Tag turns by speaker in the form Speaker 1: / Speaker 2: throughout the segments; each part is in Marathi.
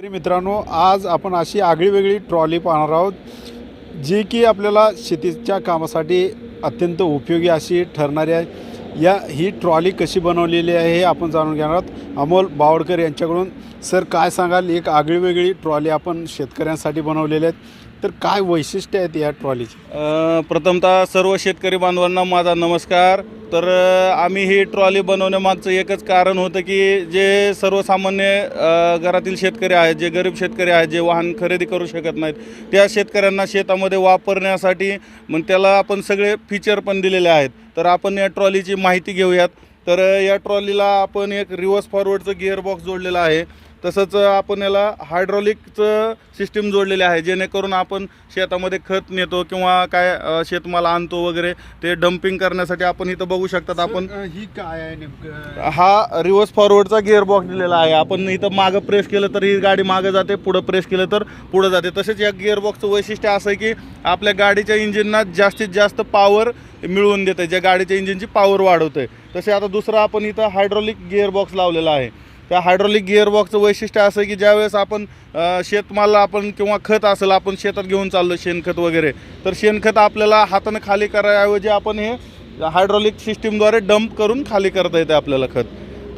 Speaker 1: तरी मित्रांनो आज आपण अशी आगळीवेगळी ट्रॉली पाहणार आहोत जी की आपल्याला शेतीच्या कामासाठी अत्यंत उपयोगी अशी ठरणारी आहे. या ही ट्रॉली कशी बनवलेली आहे हे आपण जाणून घेणार आहोत. अमोल बावडकर यांच्याकडून. सर काय सांगाल? एक आगळीवेगळी ट्रॉली आपण शेतकऱ्यांसाठी बनवलेली आहेत. तर काय वैशिष्ट्य आहेत या ट्रॉलीची?
Speaker 2: अ, प्रथमतः सर्व शेतकरी बांधवांना माझा नमस्कार. तर अ, आम्ही ही ट्रॉली बनवण्यामागचं एकच कारण होतं की जे सर्वसामान्य अ, घरातील शेतकरी आहेत जे गरीब शेतकरी आहेत जे वाहन खरेदी करू शकत नाहीत त्या शेतकऱ्यांना शेतामध्ये वापरण्यासाठी मग त्याला आपण सगळे फीचर पण दिलेले आहेत. तर आपण या ट्रॉलीची माहिती घेऊयात. तर या ट्रॉलीला आपण एक रिव्हर्स फॉरवर्डचं गिअरबॉक्स जोडलेलं आहे. तसंच आपण याला हायड्रॉलिकचं सिस्टीम जोडलेले आहे जेणेकरून आपण शेतामध्ये खत नेतो किंवा काय शेतमाल आणतो वगैरे ते डम्पिंग करण्यासाठी आपण इथं बघू शकतात. आपण
Speaker 1: ही काय आहे नेमकं?
Speaker 2: हा रिव्हर्स फॉरवर्डचा गिअर बॉक्स दिलेला आहे. आपण इथं मागं प्रेस केलं तर ही गाडी मागं जाते पुढं प्रेस केलं तर पुढं जाते. तसेच या गिअर बॉक्सचं वैशिष्ट्य असं आहे की आपल्या गाडीच्या इंजिनना जास्तीत जास्त पॉवर मिळवून देते ज्या गाडीच्या इंजिनची पॉवर वाढवते तसे आता दुसरं आपण इथं हायड्रॉलिक गिअरबॉक्स लावलेला आहे. त्या हायड्रॉलिक गिअरबॉक्सचं वैशिष्ट्य असं की ज्यावेळेस आपण शेतमाल आपण किंवा खत असेल आपण शेतात घेऊन चाललो शेणखत वगैरे तर शेणखत आपल्याला हातानं खाली करायऐवजी आपण हे हायड्रॉलिक सिस्टीमद्वारे डंप करून खाली करता येते आपल्याला खत.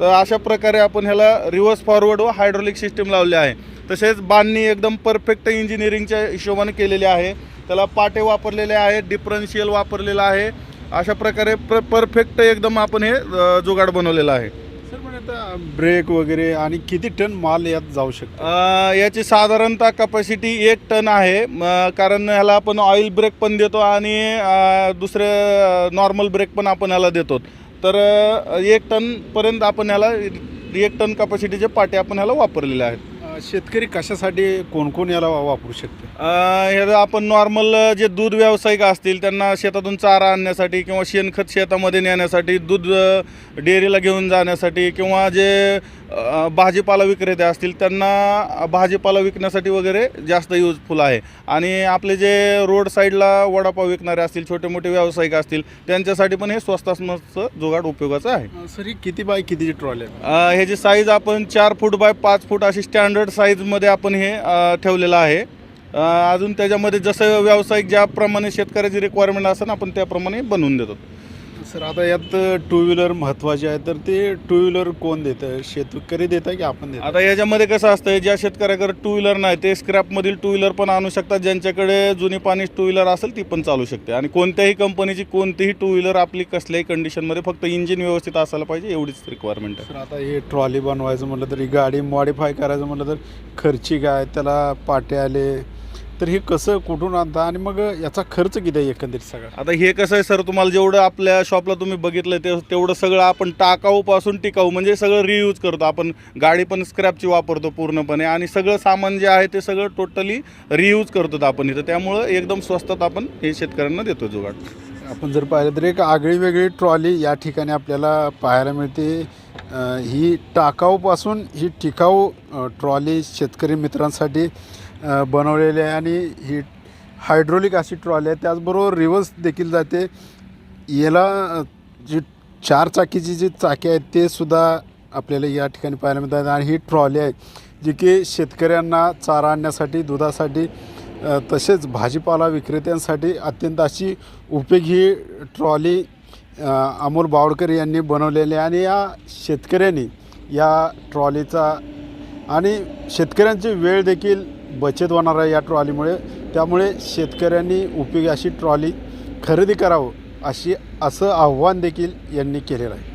Speaker 2: तर अशा प्रकारे आपण ह्याला रिव्हर्स फॉरवर्ड व हायड्रॉलिक सिस्टीम लावले आहे. तसेच बांधणी एकदम परफेक्ट इंजिनिअरिंगच्या हिशोबाने केलेली आहे. त्याला पाटे वापरलेले आहे डिफरन्शियल वापरलेलं आहे. अशा प्रकारे प्र परफेक्ट एकदम आपण हे जुगाड बनवलेलं आहे.
Speaker 1: सर पण आता ब्रेक वगैरे आणि किती टन माल यात जाऊ शकतो?
Speaker 2: अ, याची साधारणतः कपॅसिटी एक टन आहे. म, कारण ह्याला आपण ऑइल ब्रेक पण देतो आणि अ, दुसरे नॉर्मल ब्रेक पण आपण ह्याला देतो. तर अ, एक टनपर्यंत आपण ह्याला एक टन कपॅसिटीचे पाटे आपण ह्याला वापरलेले आहेत.
Speaker 1: शेतकरी कशासाठी कोण कोण याला वा- वापरू शकते?
Speaker 2: हे ह्याला आपण नॉर्मल जे दूध व्यावसायिक असतील त्यांना शेतातून चारा आणण्यासाठी किंवा शेणखत शेतामध्ये नेण्यासाठी दूध डेअरीला घेऊन जाण्यासाठी किंवा जे भाजीपाला विक्रेते असतील त्यांना भाजीपाला विकण्यासाठी वगैरे जास्त युजफुल आहे. आणि आपले जे रोड साईडला वडापाव विकणारे असतील छोटे मोठे व्यावसायिक असतील त्यांच्यासाठी पण हे स्वस्तात मस्त जुगाड उपयोगाचं आहे.
Speaker 1: सर ही किती बाय कितीची ट्रॉली आहे?
Speaker 2: ह्याची साईज आपण चार फूट बाय पाच फूट अशी स्टँडर्ड साईजमध्ये आपण हे ठेवलेलं आहे. अजून त्याच्यामध्ये जसं व्यावसायिक ज्याप्रमाणे शेतकऱ्याची रिक्वायरमेंट असेल ना आपण त्याप्रमाणे बनवून देतो.
Speaker 1: सर आता यात टू व्हीलर महत्त्वाचे आहे तर ते टू व्हीलर कोण देतं? शेतकरी देतं की आपण देतो?
Speaker 2: आता याच्यामध्ये कसं असतं ज्या शेतकऱ्याकडे टू व्हीलर नाही ते स्क्रॅपमधील टू व्हीलर पण आणू शकतात. ज्यांच्याकडे जुनी पाणी टू व्हीलर असेल ती पण चालू शकते. आणि कोणत्याही कंपनीची कोणतीही टू व्हीलर आपली कसल्याही कंडिशनमध्ये फक्त इंजिन व्यवस्थित असायला पाहिजे एवढीच रिक्वायरमेंट आहे.
Speaker 1: सर आता हे ट्रॉली बनवायचं म्हटलं तर ही गाडी मॉडिफाय करायचं म्हटलं तर खर्चिक आहे. त्याला पाटे आले तर हे कसं कुठून आणता आणि मग याचा खर्च किती आहे एकंदरीत सगळा?
Speaker 2: आता हे कसं आहे सर तुम्हाला जेवढं आपल्या शॉपला तुम्ही बघितलं ते तेवढं सगळं आपण टाकाऊपासून टिकाऊ म्हणजे सगळं रियूज करतो. आपण गाडी पण स्क्रॅपची वापरतो पूर्णपणे आणि सगळं सामान जे आहे ते सगळं टोटली रियूज करतो आपण इथं. त्यामुळं एकदम स्वस्तात आपण हे शेतकऱ्यांना देतो जुगाड.
Speaker 1: आपण जर पाहिलं तर एक आगळी वेगळी ट्रॉली या ठिकाणी आपल्याला पाहायला मिळते. ही टाकाऊपासून ही टिकाऊ ट्रॉली शेतकरी मित्रांसाठी बनवलेली आहे आणि ही हायड्रोलिक अशी ट्रॉली आहे. त्याचबरोबर रिवर्स देखील जाते. याला जी चार चाकीची जी चाकी आहेत ते सुद्धा आपल्याला या ठिकाणी पाहायला मिळतात. आणि ही ट्रॉली आहे जी की शेतकऱ्यांना चारा आणण्यासाठी दुधासाठी तसेच भाजीपाला विक्रेत्यांसाठी अत्यंत अशी उपयोगी ही ट्रॉली अमोल बावडकर यांनी बनवलेली आहे. आणि या शेतकऱ्यांनी या ट्रॉलीचा आणि शेतकऱ्यांची वेळ देखील बचत होणार आहे या ट्रॉलीमुळे. त्यामुळे शेतकऱ्यांनी उपयोगी अशी ट्रॉली खरेदी करावं अशी असं आव्हान देखील यांनी केलेलं आहे.